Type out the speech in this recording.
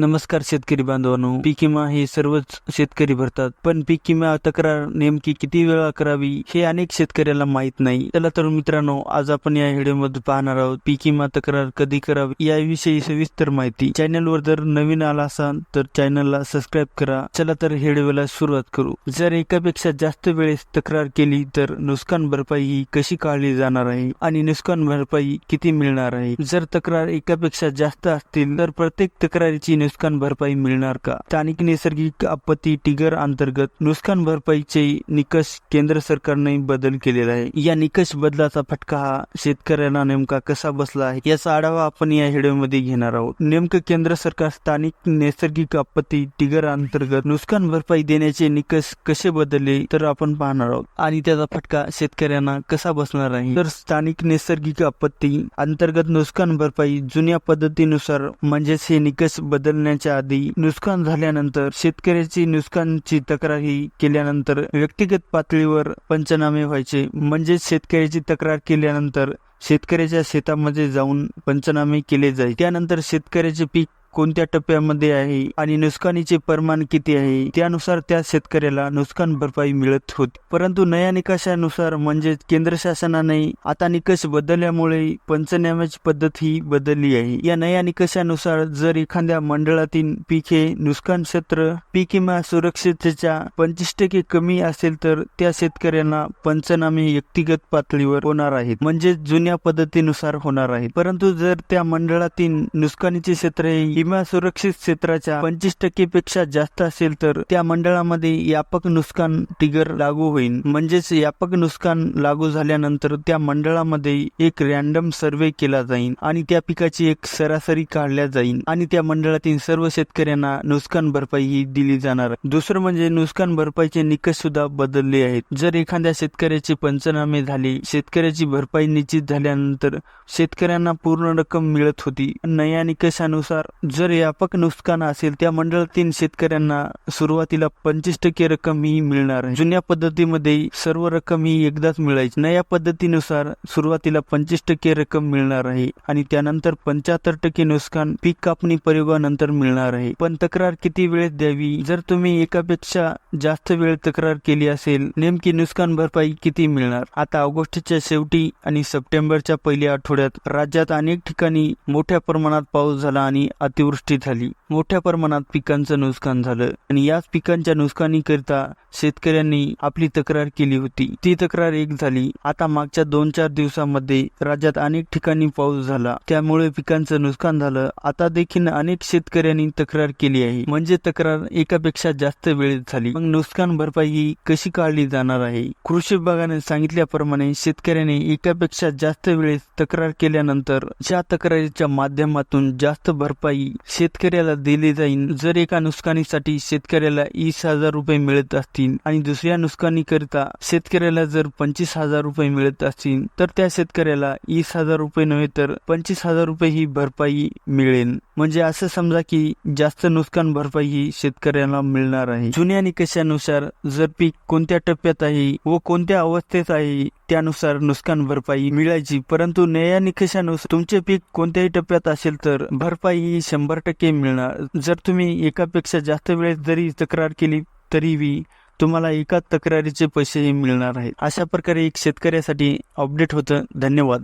नमस्कार शेतकरी बांधवांनो. पीक विमा हे सर्वच शेतकरी भरतात. पण पीक विमा तक्रार नेमकी किती वेळा करावी हे अनेक शेतकऱ्याला माहीत नाही. चला तर मित्रांनो आज आपण या व्हिडिओमध्ये पाहणार आहोत पीक विमा तक्रार कधी करावी याविषयी सविस्तर माहिती. चॅनलवर जर नवीन आला असाल तर चॅनलला सबस्क्राईब करा. चला तर व्हिडिओला सुरुवात करू. जर एकापेक्षा जास्त वेळेस तक्रार केली तर नुकसान भरपाई ही कशी काढली जाणार आहे आणि नुकसान भरपाई किती मिळणार आहे? जर तक्रार एकापेक्षा जास्त असतील तर प्रत्येक तक्रारीची नुकसान भरपाई मिळणार का? स्थानिक नैसर्गिक आपत्ती टिगर अंतर्गत नुकसान भरपाईचे निकष केंद्र सरकारने बदल केलेला आहे. या निकष बदलाचा फटका हा शेतकऱ्यांना नेमका कसा बसला आहे याचा आढावा आपण या व्हिडिओमध्ये घेणार आहोत. नेमकं केंद्र सरकार स्थानिक नैसर्गिक आपत्ती टिगर अंतर्गत नुकसान भरपाई देण्याचे निकष कसे बदलले तर आपण पाहणार आहोत. आणि त्याचा फटका शेतकऱ्यांना कसा बसणार आहे? तर स्थानिक नैसर्गिक आपत्ती अंतर्गत नुकसान भरपाई जुन्या पद्धतीनुसार म्हणजेच हे निकष बदल करण्याच्या आधी नुकसान झाल्यानंतर शेतकऱ्याची नुकसानची तक्रार ही केल्यानंतर व्यक्तिगत पातळीवर पंचनामे व्हायचे. म्हणजेच शेतकऱ्याची तक्रार केल्यानंतर शेतकऱ्याच्या शेतामध्ये जाऊन पंचनामे केले जाईल त्यानंतर शेतकऱ्याचे पीक कोणत्या टप्प्यामध्ये आहे आणि नुकसानीचे प्रमाण किती आहे? त्यानुसार त्या शेतकऱ्याला नुकसान भरपाई मिळत होती. परंतु नया निकषानुसार म्हणजे केंद्र शासनाने आता निकष बदलल्यामुळे पंचनाम्याची पद्धत ही बदलली आहे. या नया निकषानुसार जर एखाद्या मंडळातील पिके नुकसान क्षेत्र पीक विमा सुरक्षिततेच्या पंचवीस टक्के कमी असेल तर त्या शेतकऱ्यांना पंचनामे व्यक्तिगत पातळीवर होणार आहेत. म्हणजे जुन्या पद्धतीनुसार होणार आहेत. परंतु जर त्या मंडळातील नुकसानीचे क्षेत्र विमा सुरक्षित क्षेत्राच्या पंचवीस टक्के पेक्षा जास्त असेल तर त्या मंडळामध्ये व्यापक नुकसान टिगर लागू होईल म्हणजेच व्यापक नुकसान लागू झाल्यानंतर त्या मंडळामध्ये एक रॅन्डम सर्वे केला जाईल आणि त्या पिकाची एक सरासरी काढल्या जाईल आणि त्या मंडळातील सर्व शेतकऱ्यांना नुकसान भरपाई ही दिली जाणार. दुसरं म्हणजे नुकसान भरपाईचे निकष सुद्धा बदलले आहेत. जर एखाद्या शेतकऱ्याचे पंचनामे झाले शेतकऱ्याची भरपाई निश्चित झाल्यानंतर शेतकऱ्यांना पूर्ण रक्कम मिळत होती. नया निकषानुसार जर व्यापक नुकसान असेल त्या मंडळातील शेतकऱ्यांना सुरुवातीला पंचवीस टक्के रक्कम ही मिळणार. जुन्या पद्धतीमध्ये सर्व रक्कम ही एकदाच मिळायची. नया पद्धतीनुसार सुरुवातीला पंचवीस टक्के रक्कम मिळणार आहे आणि त्यानंतर पंच्याहत्तर टक्के नुकसान पीक कापणी प्रयोगानंतर मिळणार आहे. पण तक्रार किती वेळेत द्यावी? जर तुम्ही एकापेक्षा जास्त वेळ तक्रार केली असेल नेमकी नुकसान भरपाई किती मिळणार? आता ऑगस्टच्या शेवटी आणि सप्टेंबरच्या पहिल्या आठवड्यात राज्यात अनेक ठिकाणी मोठ्या प्रमाणात पाऊस झाला आणि अतिवृष्टी झाली. मोठ्या प्रमाणात पिकांचं नुकसान झालं. आणि याच पिकांच्या नुकसानीकरिता शेतकऱ्यांनी आपली तक्रार केली होती. ती तक्रार एक झाली. आता मागच्या दोन चार दिवसामध्ये राज्यात अनेक ठिकाणी पाऊस झाला. त्यामुळे पिकांचं नुकसान झालं. आता देखील अनेक शेतकऱ्यांनी तक्रार केली आहे. म्हणजे तक्रार एकापेक्षा जास्त वेळेत झाली. मग नुकसान भरपाई ही कशी काढली जाणार आहे? कृषी विभागाने सांगितल्याप्रमाणे शेतकऱ्याने एकापेक्षा जास्त वेळेस तक्रार केल्यानंतर ज्या तक्रारीच्या माध्यमातून जास्त भरपाई शेतकऱ्याला दिले जाईल जर एका नुकसानीसाठी शेतकऱ्याला वीस हजार रुपये मिळत असतील आणि दुसऱ्या नुकसानीकरिता शेतकऱ्याला जर पंचवीस हजार रुपये मिळत असतील तर त्या शेतकऱ्याला वीस हजार रुपये नव्हे तर पंचवीस हजार रुपये ही भरपाई मिळेल. म्हणजे असं समजा की जास्त नुकसान भरपाई ही शेतकऱ्याला मिळणार आहे. जुन्या निकषानुसार जर पीक कोणत्या टप्प्यात आहे व कोणत्या अवस्थेत आहे त्यानुसार नुकसान भरपाई मिळायची परंतु नया निकषानुसार तुमचे पीक कोणत्याही टप्प्यात असेल तर भरपाई ही शंभर टक्के मिळणार. जर तुम्ही एकापेक्षा जास्त वेळेस जरी तक्रार केली तरीही तुम्हाला एकाच तक्रारीचे पैसेही मिळणार आहेत. अशा प्रकारे एक शेतकऱ्यासाठी अपडेट होतं. धन्यवाद.